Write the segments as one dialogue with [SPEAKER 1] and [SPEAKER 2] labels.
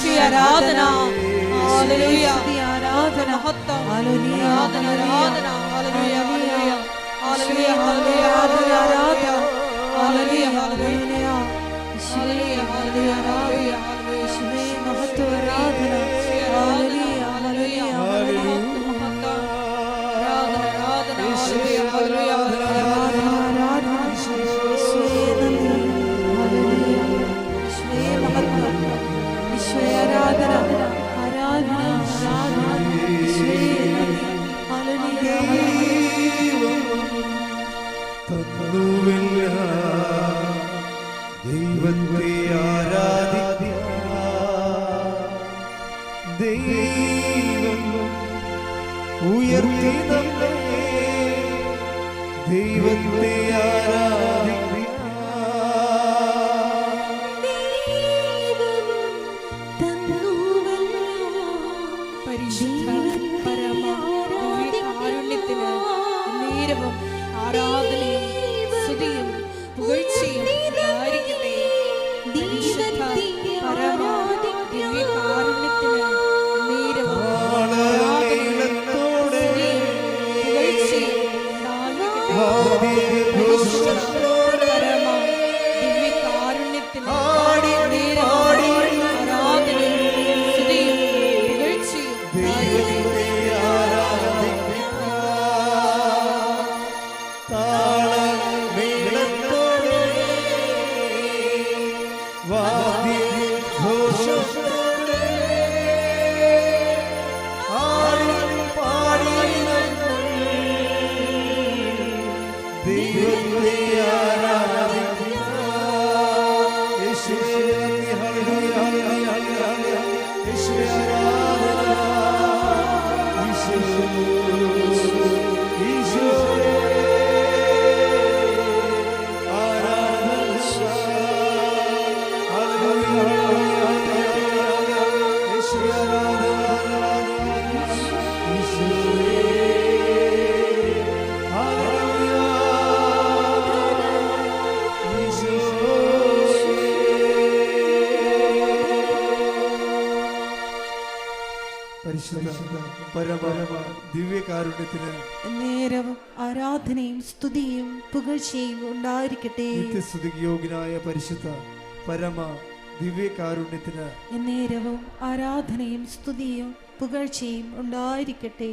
[SPEAKER 1] യേശുവേ ആരാധന. ഹല്ലേലൂയ.
[SPEAKER 2] ആരാധന
[SPEAKER 1] മഹത്വം.
[SPEAKER 2] ഹല്ലേലൂയ
[SPEAKER 1] ആരാധന ആരാധന ഹല്ലേലൂയ ഹല്ലേലൂയ. ഹല്ലേലൂയ
[SPEAKER 2] ആരാധന.
[SPEAKER 1] ഹല്ലേലൂയ. ഹല്ലേലൂയ. ഹല്ലേലൂയ
[SPEAKER 2] ഹല്ലേലൂയ ആരാധന.
[SPEAKER 3] ദൈവം ഉയർത്തി തന്നെ. ദൈവത്തെ
[SPEAKER 1] ആരാ ദിവ്യകാരുണ്യത്തിന് നേരം ആരാധനയും സ്തുതിയും പുകഴ്ചയും ഉണ്ടായിരിക്കട്ടെ. നിത്യസ്തുതിയോഗ്യനായ പരിശുദ്ധ പരമ ദിവ്യകാരുണ്യത്തിന് നേരവും ആരാധനയും സ്തുതിയും പുകഴ്ചയും ഉണ്ടായിരിക്കട്ടെ.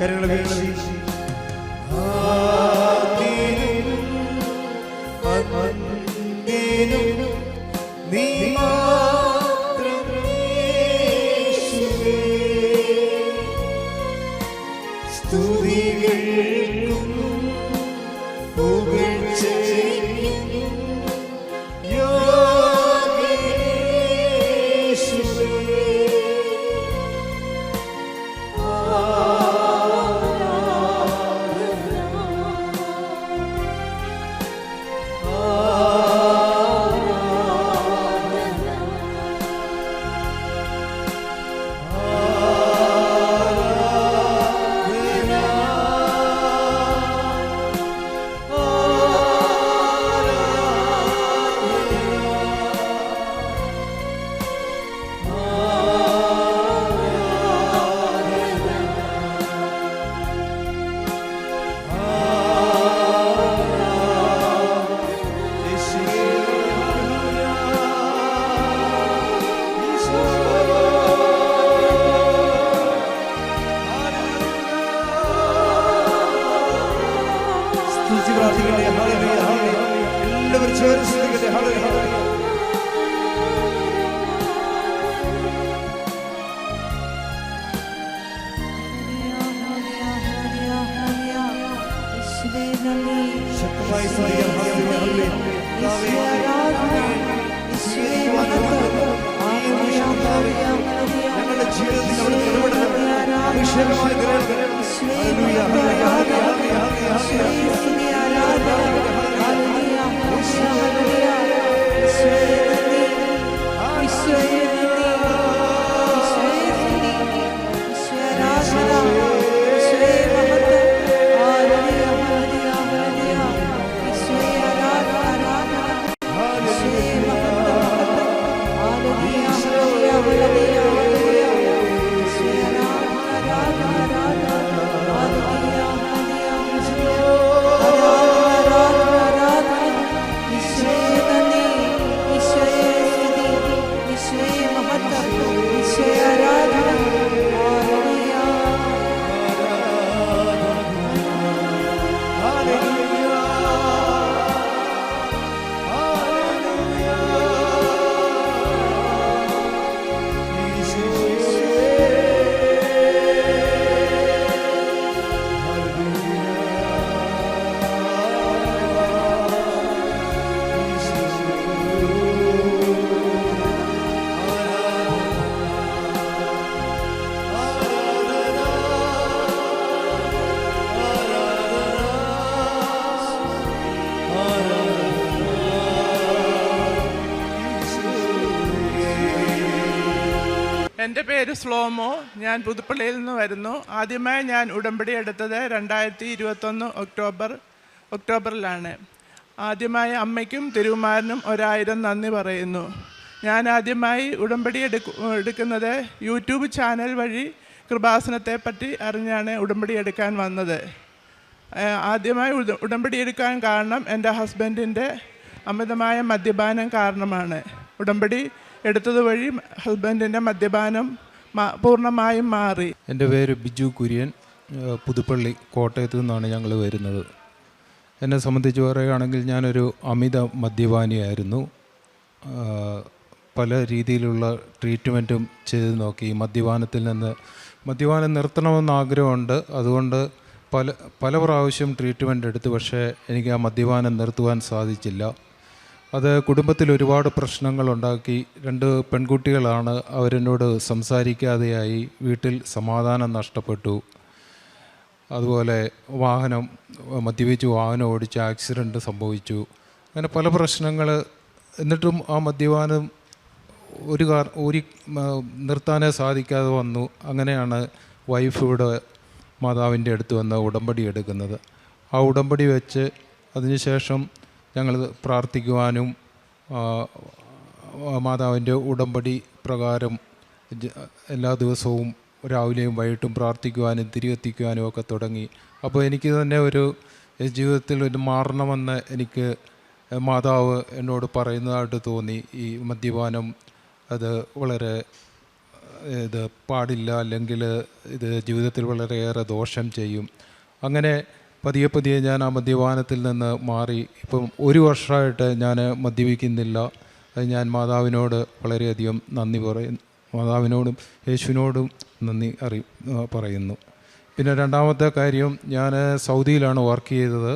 [SPEAKER 3] കരങ്ങളെ
[SPEAKER 1] വീക്ഷി ശക്തമായി ഞങ്ങളുടെ ജീവിതത്തിൽ അവിടെ ഇടപെടണം അഭിഷേകമായി നിറയണം.
[SPEAKER 4] എന്റെ പേര് സ്ലോമോ. ഞാൻ പുതുപ്പള്ളിയിൽ നിന്ന് വരുന്നു. ആദ്യമായി ഞാൻ ഉടമ്പടി എടുത്തത് രണ്ടായിരത്തി ഇരുപത്തൊന്ന് ഒക്ടോബർ ഒക്ടോബറിലാണ്. ആദ്യമായി അമ്മയ്ക്കും തിരുവുമാരനും ഒരായിരം നന്ദി പറയുന്നു. ഞാൻ ആദ്യമായി ഉടമ്പടി എടുക്കു എടുക്കുന്നത് യൂട്യൂബ് ചാനൽ വഴി കൃപാസനത്തെ പറ്റി അറിഞ്ഞാണ് ഉടമ്പടി എടുക്കാൻ വന്നത്. ആദ്യമായി ഉടമ്പടി എടുക്കാൻ കാരണം എന്റെ ഹസ്ബൻഡിന്റെ അമിതമായ മദ്യപാനം കാരണമാണ്. ഉടമ്പടി എടുത്തത് വഴി ഹസ്ബൻഡിന്റെ മദ്യപാനം പൂർണമായും മാറി.
[SPEAKER 5] എന്റെ പേര് ബിജു കുര്യൻ പുതുപ്പള്ളി കോട്ടയത്തു നിന്നാണ് ഞങ്ങൾ വരുന്നത്. എന്നെ സംബന്ധിച്ച് പറയുകയാണെങ്കിൽ ഞാനൊരു അമിത മദ്യപാനിയായിരുന്നു. പല രീതിയിലുള്ള ട്രീറ്റ്മെന്റും ചെയ്ത് നോക്കി. മദ്യപാനത്തിൽ നിന്ന് മദ്യപാനം നിർത്തണമെന്ന് ആഗ്രഹമുണ്ട്. അതുകൊണ്ട് പല പല പ്രാവശ്യം ട്രീറ്റ്മെന്റ് എടുത്തു. പക്ഷേ എനിക്ക് ആ മദ്യപാനം നിർത്തുവാൻ സാധിച്ചില്ല. അത് കുടുംബത്തിൽ ഒരുപാട് പ്രശ്നങ്ങളുണ്ടാക്കി. രണ്ട് പെൺകുട്ടികളാണ് അവരെന്നോട് സംസാരിക്കാതെയായി വീട്ടിൽ സമാധാനം നഷ്ടപ്പെട്ടു. അതുപോലെ വാഹനം മദ്യപിച്ച് വാഹനം ഓടിച്ച് ആക്സിഡന്റ് സംഭവിച്ചു. അങ്ങനെ പല പ്രശ്നങ്ങൾ എന്നിട്ടും ആ മദ്യപാനം ഒരു കാർ ഒരു നിർത്താനേ സാധിക്കാതെ വന്നു. അങ്ങനെയാണ് വൈഫ് മാതാവിന്റെ അടുത്ത് വന്ന് ഉടമ്പടി എടുക്കുന്നത്. ആ ഉടമ്പടി വെച്ച് അതിനുശേഷം ഞങ്ങൾ പ്രാർത്ഥിക്കുവാനും മാതാവിന്റെ ഉടമ്പടി പ്രകാരം എല്ലാ ദിവസവും രാവിലെയും വൈകിട്ടും പ്രാർത്ഥിക്കുവാനും തിരികെത്തിക്കുവാനും ഒക്കെ തുടങ്ങി. അപ്പോൾ എനിക്ക് തന്നെ ഒരു ജീവിതത്തിൽ ഒരു മാറണമെന്ന് എനിക്ക് മാതാവ് എന്നോട് പറയുന്നതായിട്ട് തോന്നി. ഈ മദ്യപാനം അത് വളരെ ഇത് പാടില്ല അല്ലെങ്കിൽ ഇത് ജീവിതത്തിൽ വളരെയേറെ ദോഷം ചെയ്യും. അങ്ങനെ പതിയെ പതിയെ ഞാൻ ആ മദ്യപാനത്തിൽ നിന്ന് മാറി. ഇപ്പം ഒരു വർഷമായിട്ട് ഞാൻ മദ്യപിക്കുന്നില്ല. അത് ഞാൻ മാതാവിനോട് വളരെയധികം നന്ദി പറയുന്നു മാതാവിനോടും യേശുവിനോടും നന്ദി അറി പറയുന്നു. പിന്നെ രണ്ടാമത്തെ കാര്യം ഞാൻ സൗദിയിലാണ് വർക്ക് ചെയ്തത്.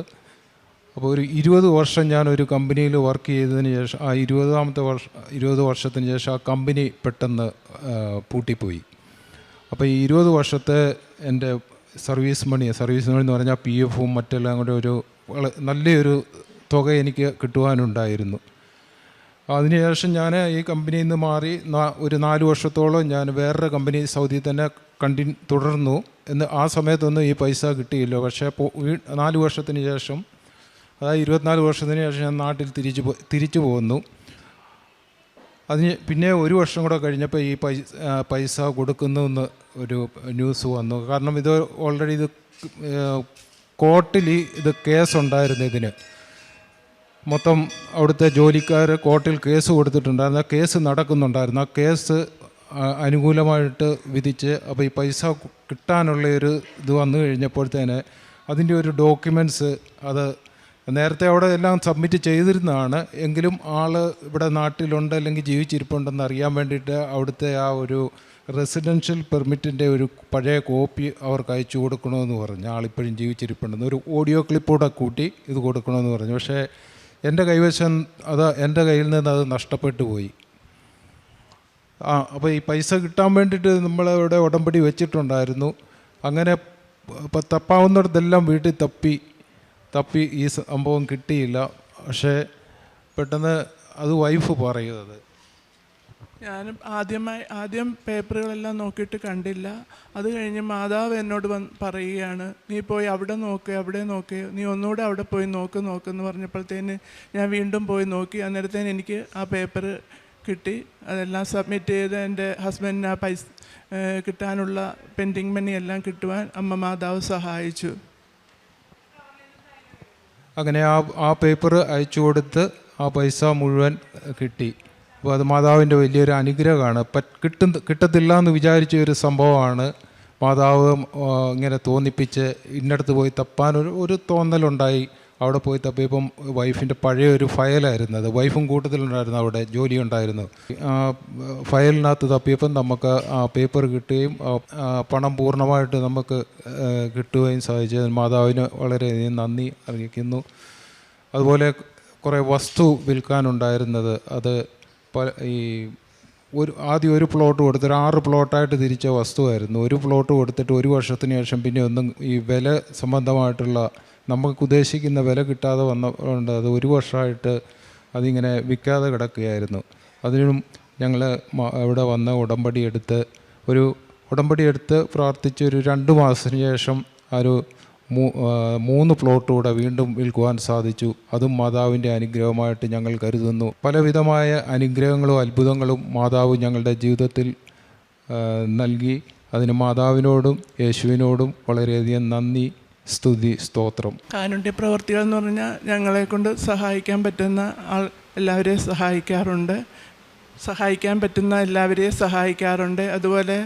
[SPEAKER 5] അപ്പോൾ ഒരു ഇരുപത് വർഷം ഞാൻ ഒരു കമ്പനിയിൽ വർക്ക് ചെയ്തതിന് ശേഷം ആ ഇരുപതാമത്തെ വർഷ ഇരുപത് വർഷത്തിന് ശേഷം ആ കമ്പനി പെട്ടെന്ന് പൂട്ടിപ്പോയി. അപ്പോൾ ഈ ഇരുപത് വർഷത്തെ എന്റെ സർവീസ് മണി സർവീസ് മണി എന്ന് പറഞ്ഞാൽ പി എഫും മറ്റെല്ലാം കൂടെ ഒരു നല്ലൊരു തുക എനിക്ക് കിട്ടുവാനുണ്ടായിരുന്നു. അതിനുശേഷം ഞാൻ ഈ കമ്പനിയിൽ നിന്ന് മാറി ഒരു നാല് വർഷത്തോളം ഞാൻ വേറൊരു കമ്പനി സൗദിയിൽ തന്നെ കണ്ടി തുടർന്നു. എന്ന് ആ സമയത്തൊന്നും ഈ പൈസ കിട്ടിയില്ല. പക്ഷേ നാല് വർഷത്തിന് ശേഷം അതായത് ഇരുപത്തിനാല് വർഷത്തിന് ശേഷം ഞാൻ നാട്ടിൽ തിരിച്ചു തിരിച്ചു പോകുന്നു അതിന് പിന്നെ ഒരു വർഷം കൂടെ കഴിഞ്ഞപ്പോൾ ഈ പൈസ പൈസ കൊടുക്കുന്നു എന്ന് ഒരു ന്യൂസ് വന്നു. കാരണം ഇത് ഓൾറെഡി ഇത് കോർട്ടിൽ ഇത് കേസുണ്ടായിരുന്നു ഇതിന്. മൊത്തം അവിടുത്തെ ജോലിക്കാർ കോർട്ടിൽ കേസ് കൊടുത്തിട്ടുണ്ടായിരുന്നു ആ കേസ് നടക്കുന്നുണ്ടായിരുന്നു. ആ കേസ് അനുകൂലമായിട്ട് വിധിച്ച് അപ്പോൾ ഈ പൈസ കിട്ടാനുള്ള ഒരു ഇത് വന്നു കഴിഞ്ഞപ്പോഴത്തേന് അതിന്റെ ഒരു ഡോക്യുമെന്റ്സ് അത് നേരത്തെ അവിടെ എല്ലാം സബ്മിറ്റ് ചെയ്തിരുന്നതാണ്. എങ്കിലും ആൾ ഇവിടെ നാട്ടിലുണ്ട് അല്ലെങ്കിൽ ജീവിച്ചിരിപ്പുണ്ടെന്ന് അറിയാൻ വേണ്ടിയിട്ട് അവിടുത്തെ ആ ഒരു റെസിഡൻഷ്യൽ പെർമിറ്റിന്റെ ഒരു പഴയ കോപ്പി അവർക്ക് അയച്ചു കൊടുക്കണമെന്ന് പറഞ്ഞു. ആളിപ്പോഴും ജീവിച്ചിരിപ്പുണ്ടെന്ന് ഒരു ഓഡിയോ ക്ലിപ്പൂടെ കൂട്ടി ഇത് കൊടുക്കണമെന്ന് പറഞ്ഞു. പക്ഷേ എന്റെ കൈവശം അത് എന്റെ കയ്യിൽ നിന്ന് അത് നഷ്ടപ്പെട്ടു പോയി. ആ അപ്പോൾ ഈ പൈസ കിട്ടാൻ വേണ്ടിയിട്ട് നമ്മളിവിടെ ഉടമ്പടി വെച്ചിട്ടുണ്ടായിരുന്നു. അങ്ങനെ തപ്പാവുന്നിടത്തെല്ലാം വീട്ടിൽ തപ്പി. തപ്പി ഈ സംഭവം കിട്ടിയില്ല. പക്ഷേ പെട്ടെന്ന് അത് വൈഫ് പറയുന്നത്.
[SPEAKER 4] ഞാൻ ആദ്യമായി ആദ്യം പേപ്പറുകളെല്ലാം നോക്കിയിട്ട് കണ്ടില്ല. അത് കഴിഞ്ഞ് മാതാവ് എന്നോട് വന്ന് പറയുകയാണ് നീ പോയി അവിടെ നോക്ക് അവിടെ നോക്ക്. നീ ഒന്നുകൂടെ അവിടെ പോയി നോക്ക് നോക്കെന്ന് പറഞ്ഞപ്പോഴത്തേന് ഞാൻ വീണ്ടും പോയി നോക്കി. അന്നേരത്തേന് എനിക്ക് ആ പേപ്പർ കിട്ടി. അതെല്ലാം സബ്മിറ്റ് ചെയ്ത് എന്റെ ഹസ്ബൻഡിന് ആ പൈസ കിട്ടാനുള്ള പെൻഡിങ് മണി എല്ലാം കിട്ടുവാൻ അമ്മ മാതാവ് സഹായിച്ചു.
[SPEAKER 5] അങ്ങനെ ആ ആ പേപ്പർ അയച്ചു കൊടുത്ത് ആ പൈസ മുഴുവൻ കിട്ടി. അപ്പോൾ അത് മാതാവിന്റെ വലിയൊരു അനുഗ്രഹമാണ്. കിട്ടും കിട്ടത്തില്ല എന്ന് വിചാരിച്ച ഒരു സംഭവമാണ് മാതാവ് ഇങ്ങനെ തോന്നിപ്പിച്ച് ഇന്നടത്ത് പോയി തപ്പാൻ ഒരു ഒരു തോന്നലുണ്ടായി. അവിടെ പോയി തപ്പിയപ്പം വൈഫിന്റെ പഴയ ഒരു ഫയലായിരുന്നു അത്. വൈഫും കൂട്ടത്തിലുണ്ടായിരുന്നു അവിടെ ജോലി ഉണ്ടായിരുന്നു ഫയലിനകത്ത് തപ്പിയപ്പം നമുക്ക് ആ പേപ്പർ കിട്ടുകയും പണം പൂർണമായിട്ട് നമുക്ക് കിട്ടുകയും സാധിച്ചു. മാതാവിന് വളരെയധികം നന്ദി അറിയിക്കുന്നു. അതുപോലെ കുറേ വസ്തു വിൽക്കാനുണ്ടായിരുന്നത് അത് ഈ ഒരു ആദ്യം ഒരു പ്ലോട്ട് കൊടുത്ത് ഒരു ആറ് പ്ലോട്ടായിട്ട് തിരിച്ച വസ്തുവായിരുന്നു. ഒരു പ്ലോട്ട് കൊടുത്തിട്ട് ഒരു വർഷത്തിന് ശേഷം പിന്നെ ഒന്നും ഈ വില സംബന്ധമായിട്ടുള്ള നമുക്ക് ഉദ്ദേശിക്കുന്ന വില കിട്ടാതെ വന്നതുകൊണ്ട് അത് ഒരു വർഷമായിട്ട് അതിങ്ങനെ വിൽക്കാതെ കിടക്കുകയായിരുന്നു. അതിനും ഞങ്ങൾ ഇവിടെ വന്ന് ഉടമ്പടി എടുത്ത് ഒരു ഉടമ്പടി എടുത്ത് പ്രാർത്ഥിച്ച് ഒരു രണ്ട് മാസത്തിന് ശേഷം ആ ഒരു മൂന്ന് പ്ലോട്ട് കൂടെ വീണ്ടും വിൽക്കുവാൻ സാധിച്ചു. അതും മാതാവിന്റെ അനുഗ്രഹമായിട്ട് ഞങ്ങൾ കരുതുന്നു. പലവിധമായ അനുഗ്രഹങ്ങളും അത്ഭുതങ്ങളും മാതാവ് ഞങ്ങളുടെ ജീവിതത്തിൽ നൽകി. അതിന് മാതാവിനോടും യേശുവിനോടും വളരെയധികം നന്ദി സ്തുതി സ്തോത്രം.
[SPEAKER 4] കാരുണ്യ പ്രവർത്തികൾ എന്ന് പറഞ്ഞാൽ ഞങ്ങളെ കൊണ്ട് സഹായിക്കാൻ പറ്റുന്ന ആൾ എല്ലാവരെയും സഹായിക്കാറുണ്ട്. സഹായിക്കാൻ പറ്റുന്ന എല്ലാവരെയും സഹായിക്കാറുണ്ട്. അതുപോലെ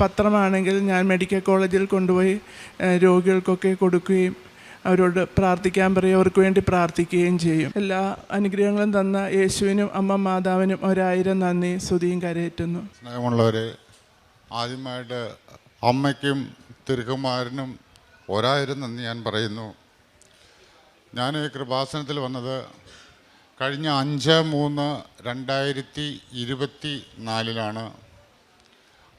[SPEAKER 4] പത്രമാണെങ്കിൽ ഞാൻ മെഡിക്കൽ കോളേജിൽ കൊണ്ടുപോയി രോഗികൾക്കൊക്കെ കൊടുക്കുകയും അവരോട് പ്രാർത്ഥിക്കാൻ പറയും അവർക്ക് വേണ്ടി പ്രാർത്ഥിക്കുകയും ചെയ്യും. എല്ലാ അനുഗ്രഹങ്ങളും തന്ന യേശുവിനും അമ്മ മാതാവിനും ഒരായിരം നന്ദി. സ്തുതിയും കരയേറ്റുന്നു.
[SPEAKER 6] സ്നേഹമുള്ളവരെ ആദ്യമായിട്ട് അമ്മയ്ക്കും തിരുക്കുമാരനും ഒരായിരം നന്ദി ഞാൻ പറയുന്നു. ഞാൻ ഈ കൃപാസനത്തിൽ വന്നത് കഴിഞ്ഞ അഞ്ച് മൂന്ന് രണ്ടായിരത്തി ഇരുപത്തി നാലിലാണ്.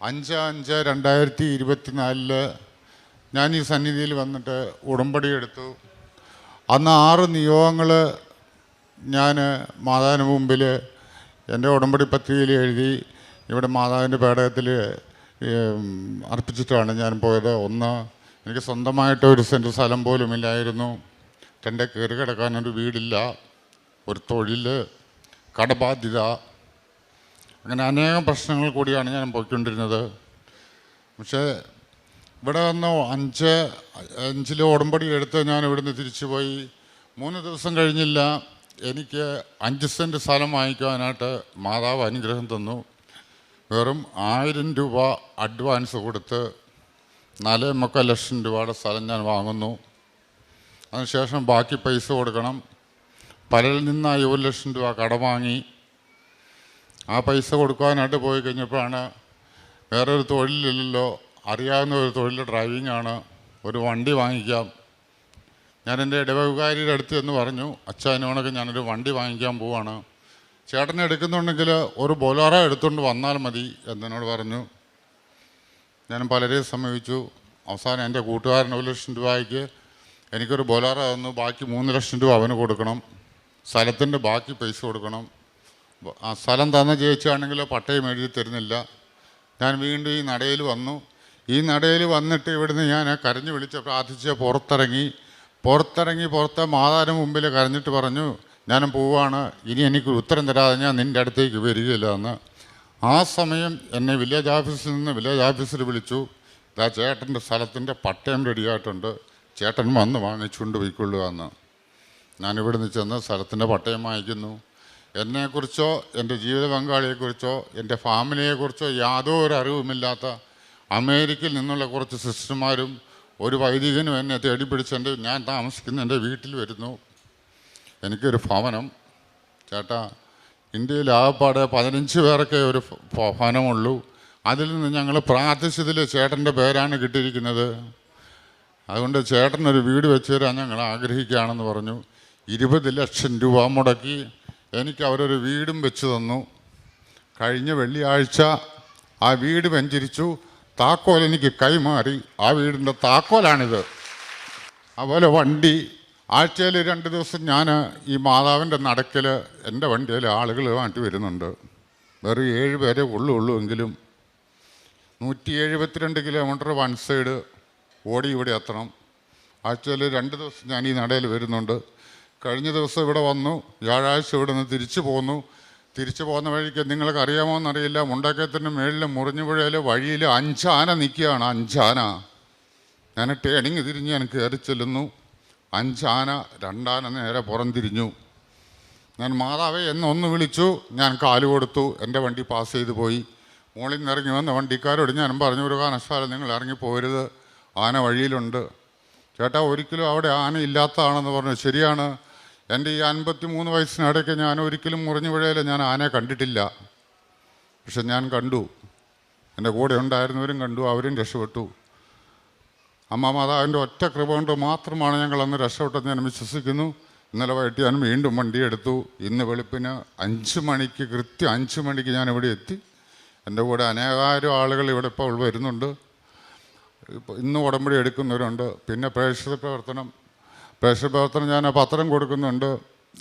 [SPEAKER 6] അഞ്ച് അഞ്ച് രണ്ടായിരത്തി ഇരുപത്തി നാലിൽ ഞാൻ ഈ സന്നിധിയിൽ വന്നിട്ട് ഉടമ്പടി എടുത്തു. അന്ന് ആറ് നിയോഗങ്ങൾ ഞാൻ മാതാവിന് മുമ്പിൽ എന്റെ ഉടമ്പടി പത്രികയിൽ എഴുതി ഇവിടെ മാതാവിന്റെ പേടകത്തിൽ അർപ്പിച്ചിട്ടാണ് ഞാൻ പോയത്. ഒന്ന് എനിക്ക് സ്വന്തമായിട്ട് ഒരു സെന്റ് സ്ഥലം പോലും ഇല്ലായിരുന്നു എന്റെ കയറി കിടക്കാനൊരു വീടില്ല. ഒരു തൊഴിൽ കടബാധ്യത അങ്ങനെ അനേകം പ്രശ്നങ്ങൾ കൂടിയാണ് ഞാൻ പോയിക്കൊണ്ടിരുന്നത്. പക്ഷേ ഇവിടെ വന്ന് അഞ്ച് അഞ്ചിൽ ഉടമ്പടി എടുത്ത് ഞാൻ ഇവിടുന്ന് തിരിച്ചു പോയി. മൂന്ന് ദിവസം കഴിഞ്ഞില്ല എനിക്ക് അഞ്ച് സെന്റ് സ്ഥലം വാങ്ങിക്കുവാനായിട്ട് മാതാവ് അനുഗ്രഹം തന്നു. വെറും ആയിരം രൂപ അഡ്വാൻസ് കൊടുത്ത് നാല് മുക്കാൽ ലക്ഷം രൂപയുടെ സ്ഥലം ഞാൻ വാങ്ങുന്നു. അതിനുശേഷം ബാക്കി പൈസ കൊടുക്കണം. പലരിൽ നിന്നായി ഒരു ലക്ഷം രൂപ കടം വാങ്ങി ആ പൈസ കൊടുക്കാനായിട്ട് പോയി കഴിഞ്ഞപ്പോഴാണ് വേറൊരു തൊഴിലില്ലല്ലോ അറിയാവുന്ന ഒരു തൊഴിൽ ഡ്രൈവിംഗ് ആണ് ഒരു വണ്ടി വാങ്ങിക്കാം. ഞാൻ എന്റെ ഇടവകാരിയുടെ അടുത്ത് എന്ന് പറഞ്ഞു അച്ഛനോണൊക്കെ ഞാനൊരു വണ്ടി വാങ്ങിക്കാൻ പോവാണ്. ചേട്ടനെ എടുക്കുന്നുണ്ടെങ്കിൽ ഒരു ബൊലോറ എടുത്തുകൊണ്ട് വന്നാൽ മതി എന്നോട് പറഞ്ഞു. ഞാൻ പലരെയും സമീപിച്ചു. അവസാനം എന്റെ കൂട്ടുകാരൻ ഒരു ലക്ഷം രൂപയ്ക്ക് എനിക്കൊരു ബൊലോറ തന്നു ബാക്കി മൂന്ന് ലക്ഷം രൂപ അവന് കൊടുക്കണം. സ്ഥലത്തിന്റെ ബാക്കി പൈസ കൊടുക്കണം. ആ സ്ഥലം തന്ന ജയിച്ചാണെങ്കിലോ പട്ടയം എഴുതി തരുന്നില്ല. ഞാൻ വീണ്ടും ഈ നടയിൽ വന്നു. ഈ നടയിൽ വന്നിട്ട് ഇവിടുന്ന് ഞാൻ കരഞ്ഞു വിളിച്ച് പ്രാർത്ഥിച്ച് പുറത്തിറങ്ങി. പുറത്തിറങ്ങി പുറത്തെ മാതാവിന് മുമ്പിൽ കരഞ്ഞിട്ട് പറഞ്ഞു ഞാൻ പോവാണ്. ഇനി എനിക്ക് ഉത്തരം തരാതെ ഞാൻ നിന്റെ അടുത്തേക്ക് വരികയില്ല എന്ന്. ആ സമയം എന്നെ വില്ലേജ് ഓഫീസിൽ നിന്ന് വില്ലേജ് ഓഫീസർ വിളിച്ചു. ഇതാ ചേട്ടന്റെ സ്ഥലത്തിന്റെ പട്ടയം റെഡിയായിട്ടുണ്ട് ചേട്ടൻ വന്ന് വാങ്ങിച്ചുകൊണ്ട് പോയിക്കൊള്ളുക എന്ന്. ഞാൻ നിന്ന് ചെന്ന് സ്ഥലത്തിന്റെ പട്ടയം വാങ്ങിക്കുന്നു. എന്നെക്കുറിച്ചോ എന്റെ ജീവിത പങ്കാളിയെക്കുറിച്ചോ എന്റെ ഫാമിലിയെക്കുറിച്ചോ യാതൊരു അറിവുമില്ലാത്ത അമേരിക്കയിൽ നിന്നുള്ള കുറച്ച് സിസ്റ്റർമാരും ഒരു വൈദികനും എന്നെ തേടി പിടിച്ച് എന്റെ ഞാൻ താമസിക്കുന്ന എന്റെ വീട്ടിൽ വരുന്നു. എനിക്കൊരു ഭവനം. ചേട്ടാ ഇന്ത്യയിൽ ആകപ്പാടെ പതിനഞ്ച് പേരൊക്കെ ഒരു ഭവനമുള്ളൂ. അതിൽ നിന്ന് ഞങ്ങൾ പ്രാർത്ഥിച്ചതിൽ ചേട്ടന്റെ പേരാണ് കിട്ടിയിരിക്കുന്നത്. അതുകൊണ്ട് ചേട്ടനൊരു വീട് വെച്ച് തരാൻ ഞങ്ങൾ ആഗ്രഹിക്കുകയാണെന്ന് പറഞ്ഞു. ഇരുപത് ലക്ഷം രൂപ മുടക്കി എനിക്ക് അവരൊരു വീടും വെച്ച് തന്നു. കഴിഞ്ഞ വെള്ളിയാഴ്ച ആ വീട് വെഞ്ചരിച്ചു. താക്കോൽ എനിക്ക് കൈമാറി. ആ വീടിന്റെ താക്കോലാണിത്. അതുപോലെ വണ്ടി. ആഴ്ചയിൽ രണ്ട് ദിവസം ഞാൻ ഈ മാതാവിന്റെ നടക്കൽ എന്റെ വണ്ടിയിൽ ആളുകളുമായിട്ട് വരുന്നുണ്ട്. വെറും ഏഴ് പേരെ ഉള്ളൂ എങ്കിലും. നൂറ്റി എഴുപത്തിരണ്ട് കിലോമീറ്റർ വൺ സൈഡ് ഓടി ഇവിടെ എത്തണം. ആഴ്ചയിൽ രണ്ട് ദിവസം ഞാൻ ഈ നടയിൽ വരുന്നുണ്ട്. കഴിഞ്ഞ ദിവസം ഇവിടെ വന്നു വ്യാഴാഴ്ച ഇവിടെ നിന്ന് തിരിച്ചു പോന്നു. തിരിച്ചു പോകുന്ന വഴിക്ക് നിങ്ങൾക്ക് അറിയാമോ എന്നറിയില്ല. മുണ്ടക്കത്തിന് മേളിൽ മുറിഞ്ഞുപുഴയിൽ വഴിയിൽ അഞ്ചാന നിൽക്കുകയാണ്. അഞ്ചാന. ഞാൻ ടേണിങ് തിരിഞ്ഞ് ഞാൻ കയറി ചെല്ലുന്നു. അഞ്ചാന രണ്ടാന നേരെ പുറം തിരിഞ്ഞു ഞാൻ മാതാവേ എന്നൊന്ന് വിളിച്ചു. ഞാൻ കാൽ കൊടുത്തു. എന്റെ വണ്ടി പാസ് ചെയ്ത് പോയി. മുകളിൽ നിന്ന് ഇറങ്ങി വന്ന വണ്ടിക്കാരോട് ഞാൻ പറഞ്ഞു ഒരു കാരണശാല നിങ്ങൾ ഇറങ്ങി പോരുത് ആന വഴിയിലുണ്ട്. ചേട്ടാ ഒരിക്കലും അവിടെ ആന ഇല്ലാത്തതാണെന്ന് പറഞ്ഞു. ശരിയാണ്. എന്റെ ഈ അൻപത്തി മൂന്ന് വയസ്സിനിടയ്ക്ക് ഞാൻ ഒരിക്കലും മുറിഞ്ഞു പുഴയിൽ ഞാൻ ആനയെ കണ്ടിട്ടില്ല. പക്ഷെ ഞാൻ കണ്ടു. എന്റെ കൂടെ ഉണ്ടായിരുന്നവരും കണ്ടു അവരും രക്ഷപ്പെട്ടു. അമ്മ മാതാവിന്റെ ഒറ്റ കൃപ കൊണ്ട് മാത്രമാണ് ഞങ്ങൾ അന്ന് രക്ഷപ്പെട്ടത് ഞാൻ വിശ്വസിക്കുന്നു. ഇന്നലെ വൈകിട്ട് ഞാൻ വീണ്ടും വണ്ടി എടുത്തു. ഇന്ന് വെളുപ്പിന് അഞ്ച് മണിക്ക് കൃത്യം അഞ്ച് മണിക്ക് ഞാൻ ഇവിടെ എത്തി. എന്റെ കൂടെ അനേകായിരം ആളുകൾ ഇവിടെ ഇപ്പോൾ വരുന്നുണ്ട്. ഇപ്പോൾ ഇന്ന് ഉടമ്പടി എടുക്കുന്നവരുണ്ട്. പിന്നെ പ്രേക്ഷിത പ്രവർത്തനം പ്രേക്ഷിത പ്രവർത്തനം ഞാൻ പത്രം കൊടുക്കുന്നുണ്ട്.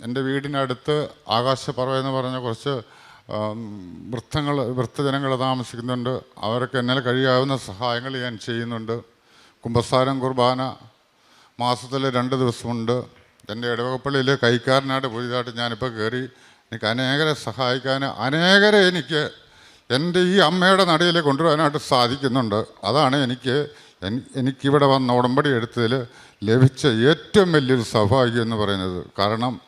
[SPEAKER 6] എന്റെ വീടിനടുത്ത് ആകാശപ്പറവ എന്ന് പറഞ്ഞ കുറച്ച് വൃത്തങ്ങൾ വൃത്തജനങ്ങൾ താമസിക്കുന്നുണ്ട്. അവരൊക്കെ എന്നെ കഴിയാവുന്ന സഹായങ്ങൾ ഞാൻ ചെയ്യുന്നുണ്ട്. കുമ്പസാരം കുർബാന മാസത്തിൽ രണ്ട് ദിവസമുണ്ട്. എന്റെ ഇടവകപ്പള്ളിയിൽ കൈക്കാരനായിട്ട് പുതിയതായിട്ട് ഞാനിപ്പോൾ കയറി എനിക്ക് അനേകരെ സഹായിക്കാൻ അനേകരെ എനിക്ക് എന്റെ ഈ അമ്മയുടെ നടയിൽ കൊണ്ടുവരാനായിട്ട് സാധിക്കുന്നുണ്ട്. അതാണ് എനിക്ക് എനിക്കിവിടെ വന്ന ഉടമ്പടി എടുത്തതിൽ ലഭിച്ച ഏറ്റവും വലിയൊരു സൗഭാഗ്യം എന്ന് പറയുന്നത്. കാരണം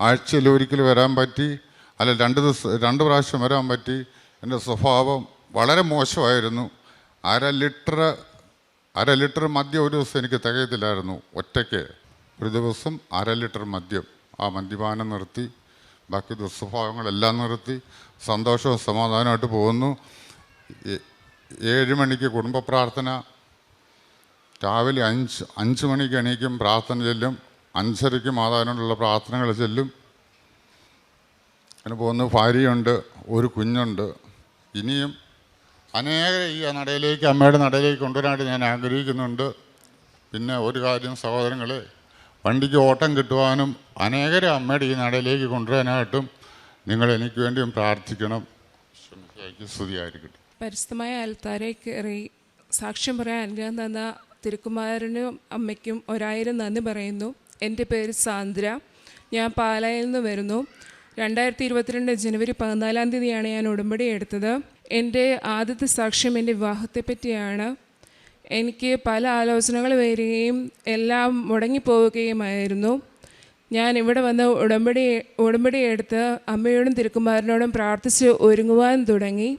[SPEAKER 6] ആഴ്ചയിൽ ഒരിക്കൽ വരാൻ പറ്റി അല്ല രണ്ട് ദിവസം രണ്ട് പ്രാവശ്യം വരാൻ പറ്റി എന്റെ സ്വഭാവം വളരെ മോശമായിരുന്നു. അര ലിറ്റർ അര ലിറ്റർ മദ്യം ഒരു ദിവസം എനിക്ക് തികയത്തില്ലായിരുന്നു ഒറ്റയ്ക്ക്. ഒരു ദിവസം അര ലിറ്റർ മദ്യം. ആ മദ്യപാനം നിർത്തി ബാക്കി ദുസ്വഭാവങ്ങളെല്ലാം നിർത്തി സന്തോഷവും സമാധാനമായിട്ട് പോകുന്നു. ഏഴ് മണിക്ക് കുടുംബ പ്രാർത്ഥന രാവിലെ അഞ്ച് അഞ്ച് മണിക്ക് എണീക്കും പ്രാർത്ഥന ചെല്ലും അഞ്ചരയ്ക്ക് മാതാവിനോടുള്ള പ്രാർത്ഥനകൾ ചെല്ലും. അതിന് പോകുന്ന ഭാര്യയുണ്ട് ഒരു കുഞ്ഞുണ്ട്. ഇനിയും അനേകരെ ഈ നടയിലേക്ക് അമ്മയുടെ നടയിലേക്ക് കൊണ്ടുവരാനായിട്ട് ഞാൻ ആഗ്രഹിക്കുന്നുണ്ട്. പിന്നെ ഒരു കാര്യം സഹോദരങ്ങളെ വണ്ടിക്ക് ഓട്ടം കിട്ടുവാനും അനേകരെ അമ്മയുടെ ഈ നടയിലേക്ക് കൊണ്ടുവരാനായിട്ടും നിങ്ങൾ എനിക്ക് വേണ്ടിയും പ്രാർത്ഥിക്കണം. സ്തുതിയായിരിക്കട്ടെ.
[SPEAKER 7] പരിസ്ഥിതമായ അൽത്താരെ കയറി സാക്ഷ്യം പറയാൻ അനുഗ്രഹം തന്ന തിരുക്കുമാരനും അമ്മയ്ക്കും ഒരായിരം നന്ദി പറയുന്നു. എന്റെ പേര് സാന്ദ്ര. ഞാൻ പാലായിൽ നിന്ന് വരുന്നു. രണ്ടായിരത്തി ഇരുപത്തിരണ്ട് ജനുവരി പതിനാലാം തീയതിയാണ് ഞാൻ ഉടമ്പടി എടുത്തത്. എന്റെ ആദ്യത്തെ സാക്ഷ്യം എന്റെ വിവാഹത്തെ പറ്റിയാണ് എനിക്ക് പല ആലോചനകൾ വരികയും എല്ലാം മുടങ്ങിപ്പോവുകയുമായിരുന്നു. ഞാൻ ഇവിടെ വന്ന് ഉടമ്പടി ഉടമ്പടി എടുത്ത് അമ്മയോടും തിരുക്കുമാരനോടും പ്രാർത്ഥിച്ച് ഒരുങ്ങുവാൻ തുടങ്ങി.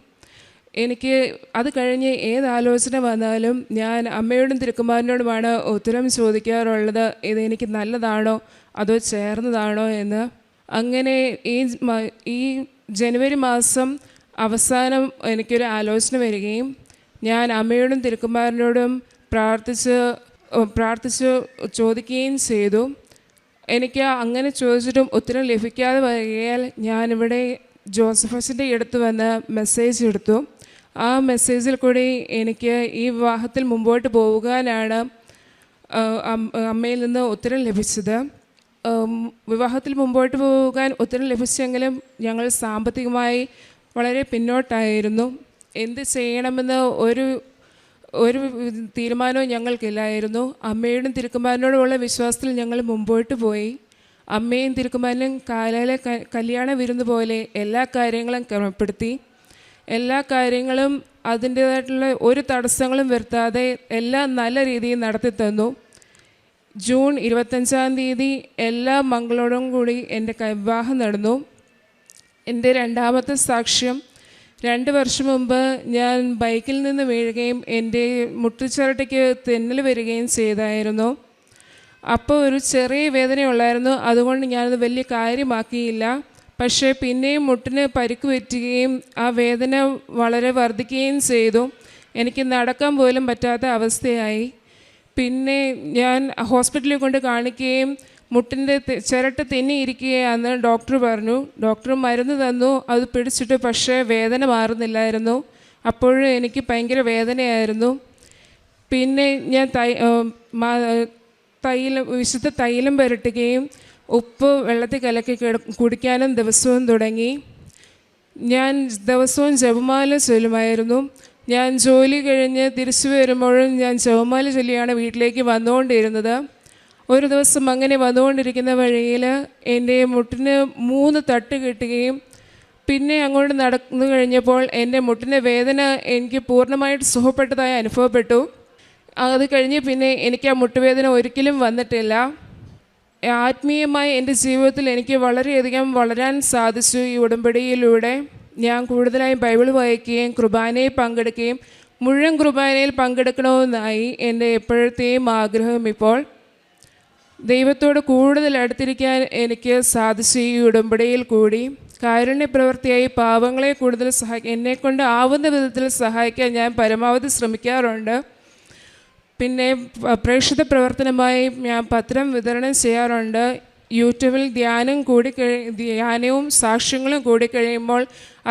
[SPEAKER 7] എനിക്ക് അത് കഴിഞ്ഞ് ഏത് ആലോചന വന്നാലും ഞാൻ അമ്മയോടും തിരുക്കുമാരനോടുമാണ് ഉത്തരം ചോദിക്കാറുള്ളത് ഇത് എനിക്ക് നല്ലതാണോ അതോ ചേർന്നതാണോ എന്ന്. അങ്ങനെ ഈ ഈ ജനുവരി മാസം അവസാനം എനിക്കൊരു ആലോചന വരികയും ഞാൻ അമ്മയോടും തിരുക്കുമാരനോടും പ്രാർത്ഥിച്ച് പ്രാർത്ഥിച്ച് ചോദിക്കുകയും ചെയ്തു. എനിക്ക് അങ്ങനെ ചോദിച്ചിട്ടും ഉത്തരം ലഭിക്കാതെ വരികയാൽ ഞാനിവിടെ ജോസഫസിന്റെ അടുത്ത് വന്ന് മെസ്സേജ് എടുത്തു. ആ മെസ്സേജിൽ കൂടി എനിക്ക് ഈ വിവാഹത്തിൽ മുമ്പോട്ട് പോകാനാണ് അമ്മയിൽ നിന്ന് ഉത്തരം ലഭിച്ചത്. വിവാഹത്തിൽ മുമ്പോട്ട് പോകാൻ ഉത്തരം ലഭിച്ചെങ്കിലും ഞങ്ങൾ സാമ്പത്തികമായി വളരെ പിന്നോട്ടായിരുന്നു. എന്ത് ചെയ്യണമെന്ന് ഒരു ഒരു തീരുമാനവും ഞങ്ങൾക്കില്ലായിരുന്നു. അമ്മയോടും തിരുക്കുമാരനോടുമുള്ള വിശ്വാസത്തിൽ ഞങ്ങൾ മുമ്പോട്ട് പോയി. അമ്മയും തിരുക്കുമാരനും കാലയിലെ കല്യാണ വിരുന്ന് പോലെ എല്ലാ കാര്യങ്ങളും ക്രമപ്പെടുത്തി. എല്ലാ കാര്യങ്ങളും അതിന്റേതായിട്ടുള്ള ഒരു തടസ്സങ്ങളും വരുത്താതെ എല്ലാം നല്ല രീതിയിൽ നടത്തി തന്നു. ജൂൺ ഇരുപത്തഞ്ചാം തീയതി എല്ലാ മംഗളോടും കൂടി എന്റെ വിവാഹം നടന്നു. എന്റെ രണ്ടാമത്തെ സാക്ഷ്യം രണ്ട് വർഷം മുമ്പ് ഞാൻ ബൈക്കിൽ നിന്ന് വീഴുകയും എന്റെ മുട്ടുചിരട്ടയ്ക്ക് തെന്നൽ വരികയും ചെയ്തായിരുന്നു. അപ്പോൾ ഒരു ചെറിയ വേദനയുള്ളായിരുന്നു അതുകൊണ്ട് ഞാനത് വലിയ കാര്യമാക്കിയില്ല. പക്ഷേ പിന്നെയും മുട്ടിന് പരിക്ക് പറ്റുകയും ആ വേദന വളരെ വർദ്ധിക്കുകയും ചെയ്തു. എനിക്ക് നടക്കാൻ പോലും പറ്റാത്ത അവസ്ഥയായി. പിന്നെ ഞാൻ ഹോസ്പിറ്റലിൽ കൊണ്ട് കാണിക്കുകയും മുട്ടിന്റെ ചിരട്ട തെന്നിയിരിക്കുകയാണെന്ന് ഡോക്ടർ പറഞ്ഞു. ഡോക്ടർ മരുന്ന് തന്നു. അത് പിടിച്ചിട്ട് പക്ഷേ വേദന മാറുന്നില്ലായിരുന്നു. അപ്പോഴും എനിക്ക് ഭയങ്കര വേദനയായിരുന്നു. പിന്നെ ഞാൻ തൈ തൈലം വിശുദ്ധ തൈലം പുരട്ടുകയും ഉപ്പ് വെള്ളത്തിൽ കലക്കി കുടിക്കാനും ദിവസവും തുടങ്ങി. ഞാൻ ദിവസവും ജപമാല ചൊല്ലുമായിരുന്നു. ഞാൻ ജോലി കഴിഞ്ഞ് തിരിച്ചു വരുമ്പോഴും ഞാൻ ജപമാല ചൊല്ലിയാണ് വീട്ടിലേക്ക് വന്നുകൊണ്ടിരുന്നത്. ഒരു ദിവസം അങ്ങനെ വന്നുകൊണ്ടിരിക്കുന്ന വഴിയിൽ എന്റെ മുട്ടിന് മൂന്ന് തട്ട് കിട്ടുകയും പിന്നെ അങ്ങോട്ട് നടന്നു കഴിഞ്ഞപ്പോൾ എന്റെ മുട്ടിന്റെ വേദന എനിക്ക് പൂർണമായിട്ട് സുഖപ്പെട്ടതായി അനുഭവപ്പെട്ടു. അത് കഴിഞ്ഞ് പിന്നെ എനിക്ക് ആ മുട്ടുവേദന ഒരിക്കലും വന്നിട്ടില്ല. ആത്മീയമായി എന്റെ ജീവിതത്തിൽ എനിക്ക് വളരെയധികം വളരാൻ സാധിച്ചു ഈ ഉടമ്പടിയിലൂടെ. ഞാൻ കൂടുതലായും ബൈബിൾ വായിക്കുകയും കുർബാനയിൽ പങ്കെടുക്കുകയും മുഴുവൻ കുർബാനയിൽ പങ്കെടുക്കണമെന്നായി എന്റെ എപ്പോഴത്തെയും ആഗ്രഹം ഇപ്പോൾ. ദൈവത്തോട് കൂടുതൽ അടുത്തിരിക്കാൻ എനിക്ക് സാധിച്ചു ഈ ഉടമ്പടിയിൽ കൂടി. കാരുണ്യ പ്രവൃത്തിയായി പാവങ്ങളെ കൂടുതൽ സഹായിക്കാൻ എന്നെക്കൊണ്ട് ആവുന്ന വിധത്തിൽ സഹായിക്കാൻ ഞാൻ പരമാവധി ശ്രമിക്കാറുണ്ട്. പിന്നെ പ്രേക്ഷിത പ്രവർത്തനമായി ഞാൻ പത്രം വിതരണം ചെയ്യാറുണ്ട്. യൂട്യൂബിൽ ധ്യാനം കൂടി ധ്യാനവും സാക്ഷ്യങ്ങളും കൂടി കഴിയുമ്പോൾ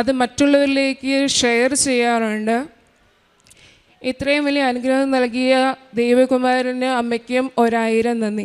[SPEAKER 7] അത് മറ്റുള്ളവരിലേക്ക് ഷെയർ ചെയ്യാറുണ്ട്. ഇത്രയും വലിയ അനുഗ്രഹം നൽകിയ ദൈവകുമാരന് അമ്മയ്ക്കും ഒരായിരം നന്ദി.